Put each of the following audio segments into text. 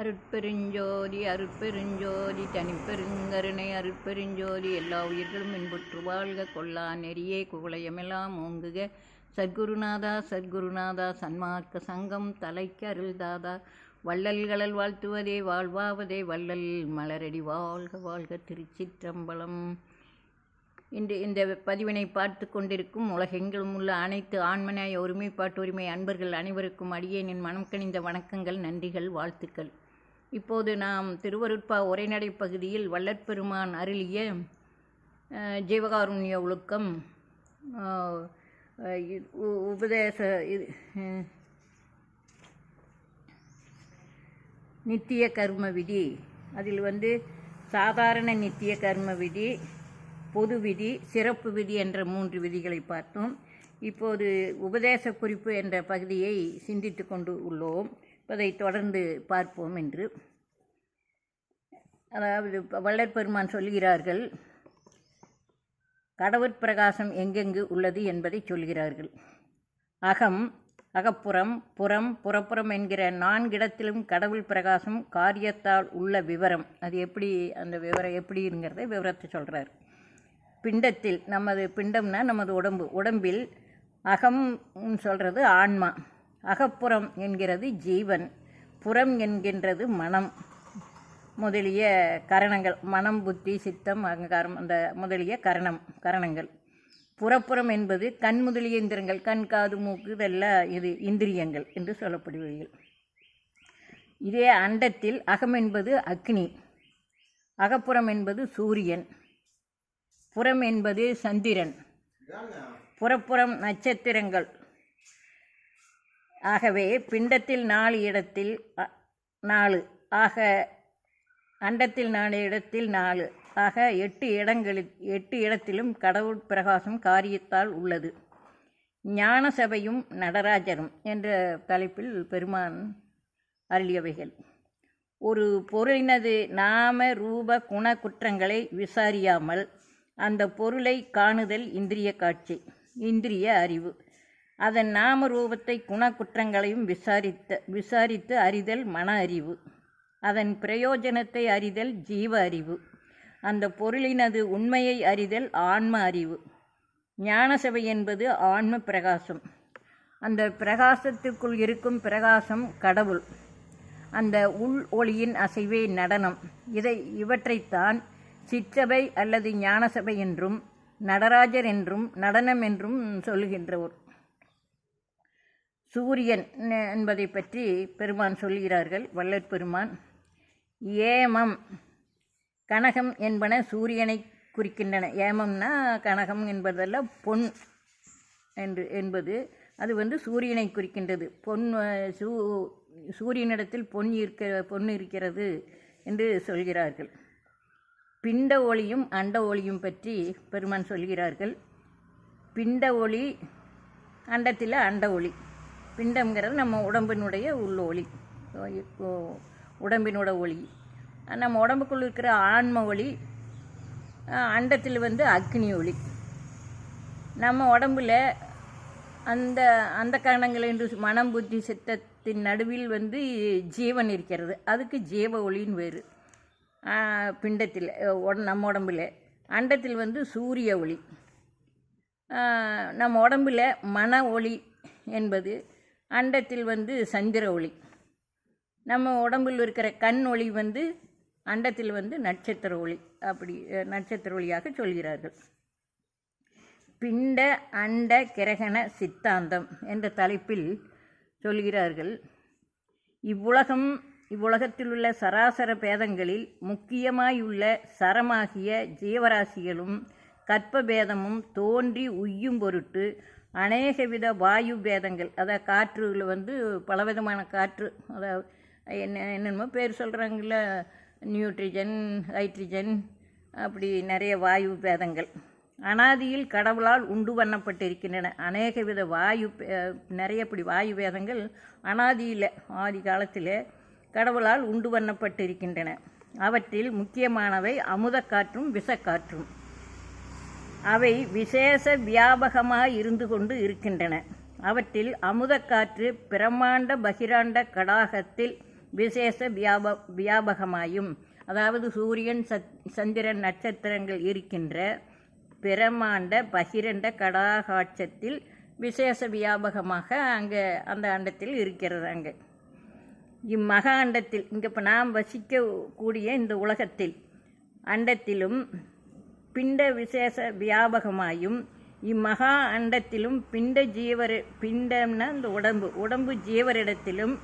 அருட்பெருஞ்சோதி அருட்பெருஞ்சோதி தனிப்பெருங்கருணை அருட்பெருஞ்சோதி எல்லா உயிர்களும் இன்புற்று வாழ்க. கொல்லா நெறியே குவளையமெல்லாம் ஓங்குக. சத்குருநாதா சத்குருநாதா சன்மார்க்க சங்கம் தலைக்கு அருள்தாதா வள்ளல்களல் வாழ்த்துவதே வாழ்வாவதே வள்ளல் மலரடி வாழ்க வாழ்க திருச்சிற்றம்பலம். இன்று இந்த பதிவினை பார்த்து கொண்டிருக்கும் உலகெங்கிலும் உள்ள அனைத்து ஆண்மனாய ஒருமைப்பாட்டு உரிமை அன்பர்கள் அனைவருக்கும் அடியேனின் மனம் கணிந்த வணக்கங்கள் நன்றிகள் வாழ்த்துக்கள். இப்போது நாம் திருவருட்பா உரைநடை பகுதியில் வள்ளற்பெருமான் அருளிய ஜீவகாருண்ய ஒழுக்கம் உ- உபதேச இது நித்திய கர்ம விதி. அதில் வந்து சாதாரண நித்திய கர்ம விதி பொது விதி சிறப்பு விதி என்ற மூன்று விதிகளை பார்த்தோம். இப்போது உபதேச குறிப்பு என்ற பகுதியை சிந்தித்து கொண்டு உள்ளோம். அதை தொடர்ந்து பார்ப்போம் என்று. அதாவது வள்ளற்பெருமான் பெருமான் சொல்கிறார்கள் கடவுட்பிரகாசம் எங்கெங்கு உள்ளது என்பதை சொல்கிறார்கள். அகம் அகப்புறம் புறம் புறப்புறம் என்கிற நான்கிடத்திலும் கடவுள் பிரகாசம் காரியத்தால் உள்ள விவரம். அது எப்படி அந்த விவரம் எப்படிங்கிறத விவரத்தை சொல்கிறார் பிண்டத்தில் நமது பிண்டம்னா நமது உடம்பு. உடம்பில் அகம் சொல்கிறது ஆன்மா. அகப்புறம் என்கிறது ஜீவன் புறம் என்கின்றது மனம். முதலிய கரணங்கள் மனம் புத்தி சித்தம் அகங்காரம் அந்த முதலிய கரணம் கரணங்கள். புறப்புறம் என்பது கண் முதலிய இந்திரங்கள் கண் காது மூக்கு இதெல்லாம் இது இந்திரியங்கள் என்று சொல்லப்படுவீர்கள் இதே அண்டத்தில் அகம் என்பது அக்னி அகப்புறம் என்பது சூரியன் புறம் என்பது சந்திரன். புறப்புறம் நட்சத்திரங்கள் ஆகவே பிண்டத்தில் நாலு இடத்தில் நாலு. ஆக அண்டத்தில் நாலு இடத்தில் நாலு. ஆக எட்டு இடங்களில் எட்டு இடத்திலும் கடவுள் பிரகாசம் காரியத்தால் உள்ளது. ஞான சபையும் நடராஜரும் என்ற தலைப்பில் பெருமான் அருளியவைகள். ஒரு பொருளினது நாம ரூப குண குற்றங்களை விசாரியாமல் அந்த பொருளை காணுதல் இந்திரிய காட்சி இந்திரிய அறிவு. அதன் நாம ரூபத்தை குண குற்றங்களையும் விசாரித்த விசாரித்து அறிதல் மன அறிவு. அதன் பிரயோஜனத்தை அறிதல் ஜீவ அறிவு. அந்த பொருளினது உண்மையை அறிதல் ஆன்ம அறிவு. ஞானசபை என்பது ஆன்ம பிரகாசம். அந்த பிரகாசத்திற்குள் இருக்கும் பிரகாசம் கடவுள். அந்த உள் ஒளியின் அசைவே நடனம். இதை இவற்றைத்தான் சிற்றபை அல்லது ஞானசபை என்றும் நடராஜர் என்றும் நடனம் என்றும் சொல்கின்றவர் சூரியன் என்பதை பற்றி பெருமான் சொல்கிறார்கள். வள்ளற் பெருமான் ஏமம் கனகம் என்பன சூரியனை குறிக்கின்றன. ஏமம்னா கனகம் என்பதெல்லாம் பொன் என்று என்பது அது வந்து சூரியனை குறிக்கின்றது. பொன் சூ சூரியனிடத்தில் பொன் இருக்க பொன் இருக்கிறது என்று சொல்கிறார்கள். பிண்ட ஒளியும் அண்ட ஒளியும் பற்றி பெருமான் சொல்கிறார்கள். பிண்ட ஒளி அண்டத்தில் அண்ட ஒளி. பிண்டம்ங்கிறது நம்ம உடம்பினுடைய உள்ள ஒளி உடம்பினோட ஒளி. நம்ம உடம்புக்குள் இருக்கிற ஆன்ம ஒளி அண்டத்தில் வந்து அக்னி ஒளி. நம்ம உடம்புல அந்த அந்த கரணங்கள் என்று மனம் புத்தி சித்தத்தின் நடுவில் வந்து ஜீவன் இருக்கிறது. அதுக்கு ஜீவ ஒளின்னு வேறு. பிண்டத்தில் நம்ம உடம்புல. அண்டத்தில் வந்து சூரிய ஒளி. நம்ம உடம்புல மன ஒளி என்பது அண்டத்தில் வந்து சந்திர ஒளி. நம்ம உடம்பில் இருக்கிற கண் ஒளி வந்து அண்டத்தில் வந்து நட்சத்திர ஒளி. அப்படி நட்சத்திர ஒளியாக சொல்கிறார்கள். பிண்ட அண்ட கிரகண சித்தாந்தம் என்ற தலைப்பில் சொல்கிறார்கள். இவ்வுலகம் இவ்வுலகத்தில் உள்ள சராசர பேதங்களில் முக்கியமாயுள்ள சரமாகிய ஜீவராசிகளும் கற்ப பேதமும் தோன்றி உய்யும் பொருட்டு அநேக வித வாயு பேதங்கள் அதாவது காற்றுல வந்து பலவிதமான காற்று அதாவது என்ன என்னென்னமோ பேர் சொல்கிறாங்கல்ல நியூட்ரிஜன் ஹைட்ரிஜன் அப்படி நிறைய வாயு பேதங்கள். அனாதியில் கடவுளால் உண்டு பண்ணப்பட்டிருக்கின்றன. அநேக வித வாயு பே- நிறைய இப்படி வாயு வேதங்கள் அனாதியில் ஆதி காலத்தில் கடவுளால் உண்டு பண்ணப்பட்டிருக்கின்றன. அவற்றில் முக்கியமானவை அமுதக்காற்றும் விஷக்காற்றும் அவை விசேஷ வியாபகமாக இருந்து கொண்டு இருக்கின்றன. அவற்றில் அமுதக்காற்று பிரம்மாண்ட பகிராண்ட கடாகத்தில் விசேஷ வியாப வியாபகமாயும் அதாவது சூரியன் சத் சந்திரன் நட்சத்திரங்கள் இருக்கின்ற பிரமாண்ட பகிரண்ட கடாகாட்சத்தில் விசேஷ வியாபகமாக அங்கே அந்த அண்டத்தில் இருக்கிறது அங்கே. இம்மகா அண்டத்தில் இங்கே இப்போ நாம் வசிக்கக்கூடிய இந்த உலகத்தில் அண்டத்திலும் பிண்ட விசேஷ வியாபகமாயும் இம்மகா அண்டத்திலும் பிண்ட ஜீவர் பிண்டம்னா இந்த உடம்பு உடம்பு ஜீவரிடத்திலும்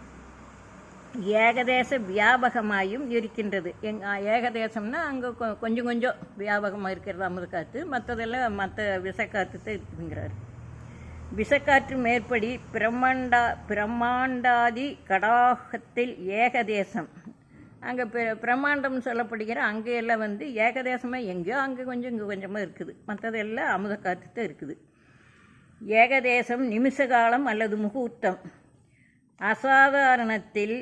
ஏகதேச வியாபகமாயும் இருக்கின்றது. எங் ஏகதேசம்னா அங்கே கொஞ்சம் கொஞ்சம் வியாபகமாக இருக்கிறது அமுத காற்று மற்றதெல்லாம் மற்ற விசக்காற்று தான் இருக்குதுங்கிறாரு. விசக்காற்று மேற்படி பிரம்மாண்டா பிரம்மாண்டாதி கடாகத்தில் ஏகதேசம். அங்கே பிர பிரம்மாண்டம்னு சொல்லப்படுகிற அங்கே எல்லாம் வந்து ஏகதேசமாக எங்கேயோ அங்கே கொஞ்சம் இங்கே கொஞ்சமாக இருக்குது. மற்றதெல்லாம் அமுத காற்று தான் இருக்குது. ஏகதேசம் நிமிஷ காலம் அல்லது முகூர்த்தம். அசாதாரணத்தில்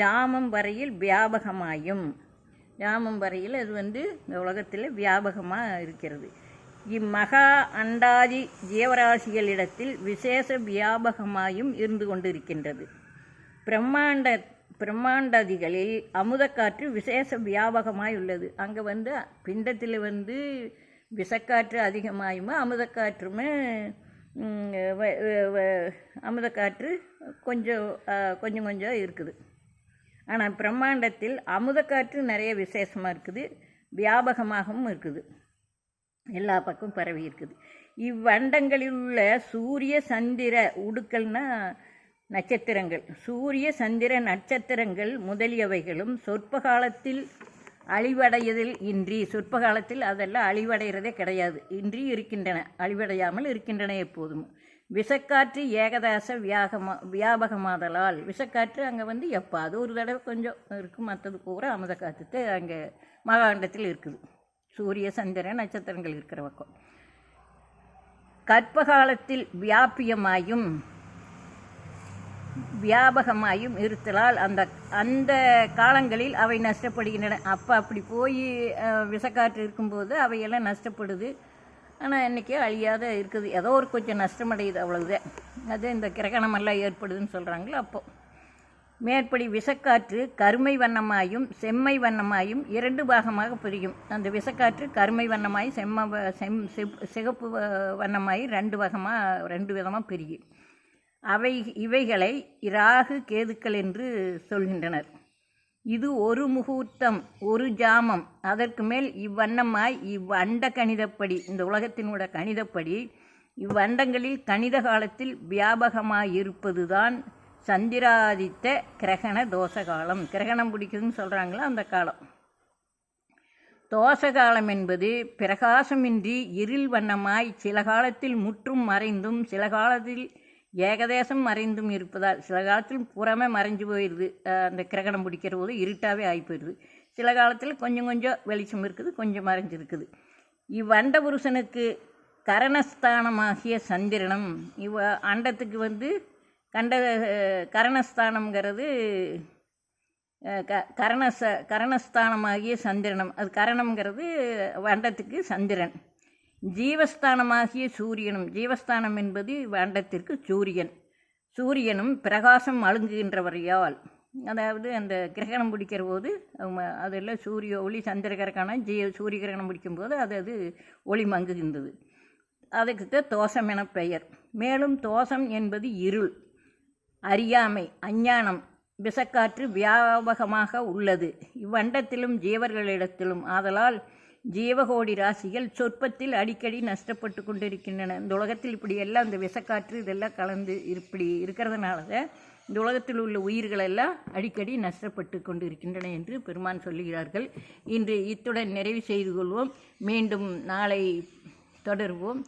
ஜாமம் வரையில் வியாபகமாயும். ஜாமம் வரையில் அது வந்து இந்த உலகத்தில் வியாபகமாக இருக்கிறது. இம்மகா அண்டாதி ஜீவராசிகளிடத்தில் விசேஷ வியாபகமாயும் இருந்து கொண்டிருக்கின்றது. பிரம்மாண்ட பிரம்மாண்டாதிகளில் அமுதக்காற்று விசேஷ வியாபகமாய் உள்ளது. அங்கே வந்து பிண்டத்தில் வந்து விஷக்காற்று அதிகமாயுமா அமுதக்காற்றுமே அமுதக்காற்று கொஞ்சம் கொஞ்சம் கொஞ்சம் இருக்குது. ஆனால் பிரம்மாண்டத்தில் அமுதக்காற்று நிறைய விசேஷமாக இருக்குது வியாபகமாகவும் இருக்குது. எல்லா பக்கம் பரவி இருக்குது. இவ்வண்டங்களில் உள்ள சூரிய சந்திர உடுக்கள்னால் நட்சத்திரங்கள். சூரிய சந்திர நட்சத்திரங்கள் முதலியவைகளும் சொற்ப காலத்தில் அழிவடையதில் இன்றி சொற்ப காலத்தில் அதெல்லாம் அழிவடைகிறதே கிடையாது. இன்றி இருக்கின்றன அழிவடையாமல் இருக்கின்றன எப்போதும். விஷக்காற்று ஏகதாச வியாகமா வியாபகமாதலால் விஷக்காற்று அங்கே வந்து எப்பாவது ஒரு தடவை கொஞ்சம் இருக்கும். மற்றது பூரா அமுத காற்று அங்கே மகாண்டத்தில் இருக்குது. சூரிய சந்திர நட்சத்திரங்கள் இருக்கிற பக்கம். கற்பகாலத்தில் வியாபியமாயும் வியாபகமாயும் இருத்தலால் அந்த அந்த காலங்களில் அவை நஷ்டப்படுகின்றன. அப்போ அப்படி போய் விஷக்காற்று இருக்கும்போது அவையெல்லாம் நஷ்டப்படுது. ஆனால் இன்றைக்கி அழியாத இருக்குது. ஏதோ ஒரு கொஞ்சம் நஷ்டமடையுது அவ்வளவுதான். அது இந்த கிரகணமெல்லாம் ஏற்படுதுன்னு சொல்கிறாங்களோ அப்போது மேற்படி விஷக்காற்று கருமை வண்ணமாயும் செம்மை வண்ணமாயும் இரண்டு பாகமாக பிரியும். அந்த விஷக்காற்று கருமை வண்ணமாய் செம்ம செம் சிகப்பு வண்ணமாய் ரெண்டு வகமாக ரெண்டு விதமாக பிரியும். அவை இவைகளை இராகு கேதுக்கள் என்று சொல்கின்றனர். இது ஒரு முகூர்த்தம் ஒரு ஜாமம். அதற்கு மேல் இவ்வண்ணமாய் இவ்வண்ட கணிதப்படி இந்த உலகத்தினோட கணிதப்படி இவ்வண்டங்களில் கணித காலத்தில் வியாபகமாயிருப்பதுதான் சந்திராதித்த கிரகண தோச காலம் கிரகணம் பிடிக்குதுன்னு சொல்கிறாங்களா அந்த காலம்? தோசகாலம் என்பது பிரகாசமின்றி இருள் வண்ணமாய் சில காலத்தில் முற்றும் மறைந்தும் சில காலத்தில் ஏகதேசம் மறைந்தும் இருப்பதால் சில காலத்தில் புறமே மறைஞ்சு போயிடுது அந்த கிரகணம் பிடிக்கிற போது இருட்டாகவே ஆகி போயிடுது சில காலத்தில் கொஞ்சம் கொஞ்சம் வெளிச்சம் இருக்குது கொஞ்சம் மறைஞ்சிருக்குது. இவ்வண்ட புருஷனுக்கு கரணஸ்தானமாகிய சந்திரனம் இவ அண்டத்துக்கு வந்து கண்ட கரணஸ்தானங்கிறது க கரணச கரணஸ்தானமாகிய சந்திரனம் அது கரணம்ங்கிறது வண்டத்துக்கு சந்திரன். ஜீவஸ்தானமாகிய சூரியனும் ஜீவஸ்தானம் என்பது வண்டத்திற்கு சூரியன். சூரியனும் பிரகாசம் அழுங்குகின்றவரையால் அதாவது அந்த கிரகணம் பிடிக்கிற போது அதில் சூரிய ஒளி சந்திர கிரகணம் ஜீ சூரிய கிரகணம் பிடிக்கும்போது அது அது ஒளி மங்குகின்றது. அதுக்கு தோஷம் என பெயர். மேலும் தோஷம் என்பது இருள் அறியாமை அஞ்ஞானம் விஷக்காற்று வியாபகமாக உள்ளது. இவ்வண்டத்திலும் ஜீவர்களிடத்திலும் ஆதலால் ஜீவகோடி ராசிகள் சொற்பத்தில் அடிக்கடி நஷ்டப்பட்டு கொண்டிருக்கின்றன. இந்த உலகத்தில் இப்படி எல்லாம் இந்த விஷக்காற்று இதெல்லாம் கலந்து இப்படி இருக்கிறதுனால இந்த உலகத்தில் உள்ள உயிர்கள் எல்லாம் அடிக்கடி நஷ்டப்பட்டு கொண்டு இருக்கின்றன என்று பெருமான் சொல்லுகிறார்கள். இன்று இத்துடன் நிறைவு செய்து கொள்வோம். மீண்டும் நாளை தொடர்வோம்.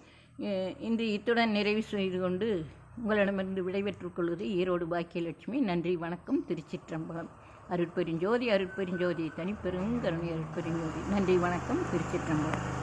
இன்று இத்துடன் நிறைவு செய்து கொண்டு உங்களிடமிருந்து விடைபெற்றுக் கொள்வது ஈரோடு பாக்கியலட்சுமி. நன்றி வணக்கம். திருச்சிற்றம்பலம். அருட்பெருஞ்சோதி அருட்பெருஞ்சோதி தனிப்பெருங்கருணை அருட்பெருஞ்சோதி. நன்றி வணக்கம் திருச்சிற்றம்பலம்.